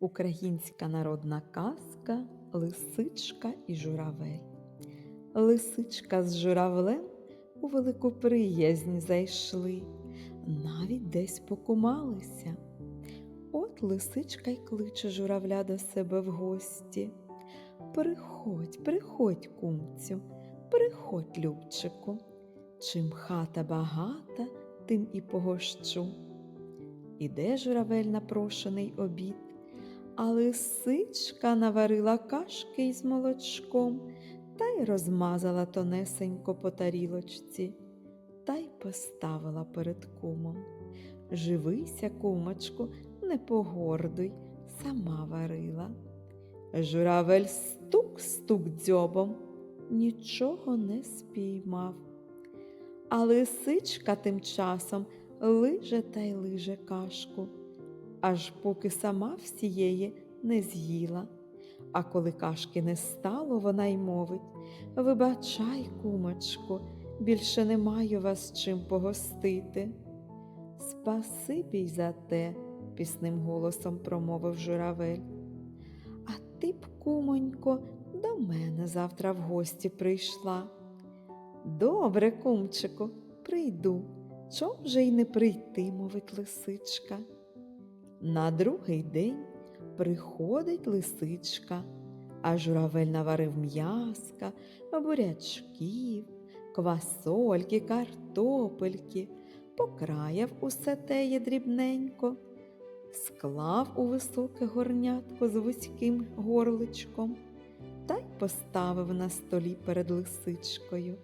Українська народна казка Лисичка і журавель. Лисичка з журавлем у велику приязнь зайшли, навіть десь покумалися. От лисичка й кличе журавля до себе в гості. Приходь, приходь, кумцю, приходь, любчику. Чим хата багата, тим і погощу. Іде журавель на прошений обід, а лисичка наварила кашки із молочком та й розмазала тонесенько по тарілочці, та й поставила перед кумом. Живися, кумочку, не погордуй, сама варила. Журавель стук-стук дзьобом, нічого не спіймав. А лисичка тим часом лиже та й лиже кашку, аж поки сама всієї не з'їла. А коли кашки не стало, вона й мовить Вибачай, кумочку, більше не маю вас чим погостити. Спасибі й за те, пісним голосом промовив журавель. А ти б, кумонько, до мене завтра в гості прийшла. Добре, кумчику, прийду. Чом же й не прийти, мовить лисичка. На другий день приходить лисичка, а журавель наварив м'яска, бурячків, квасольки, картопельки, покраяв усе теє дрібненько, склав у високе горнятко з вузьким горличком та й поставив на столі перед лисичкою.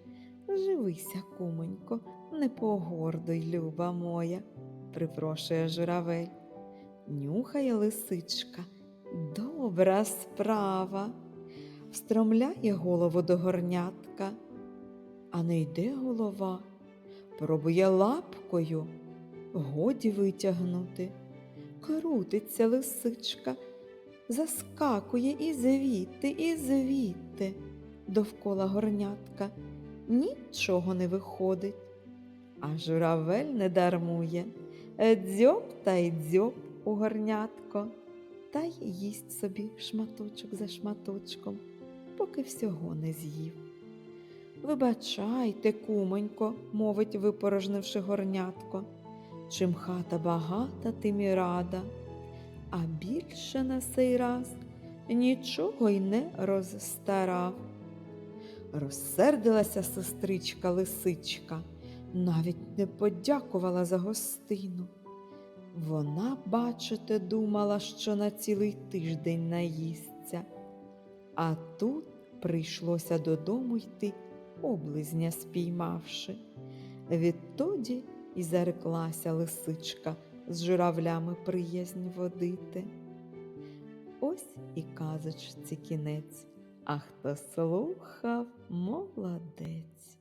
Живися, кумонько, не погордуй, люба моя, припрошує журавель. Нюхає лисичка. Добра справа. Встромляє голову до горнятка, а не йде голова, пробує лапкою, годі витягнути. Крутиться лисичка, заскакує і звідти, і звідти довкола горнятка нічого не виходить. А журавель не дармує, дзьоб та й дзьоб у горнятко, та й їсть собі шматочок за шматочком, поки всього не з'їв. Вибачайте, кумонько, мовить, випорожнивши горнятко. Чим хата багата, тим і рада, а більше на сей раз нічого й не розстарав. Розсердилася сестричка лисичка, навіть не подякувала за гостину. Вона, бачите, думала, що на цілий тиждень наїсться, а тут прийшлося додому йти, облизня спіймавши. Відтоді і зареклася лисичка з журавлями приязнь водити. Ось і казочці кінець. А хто слухав, молодець.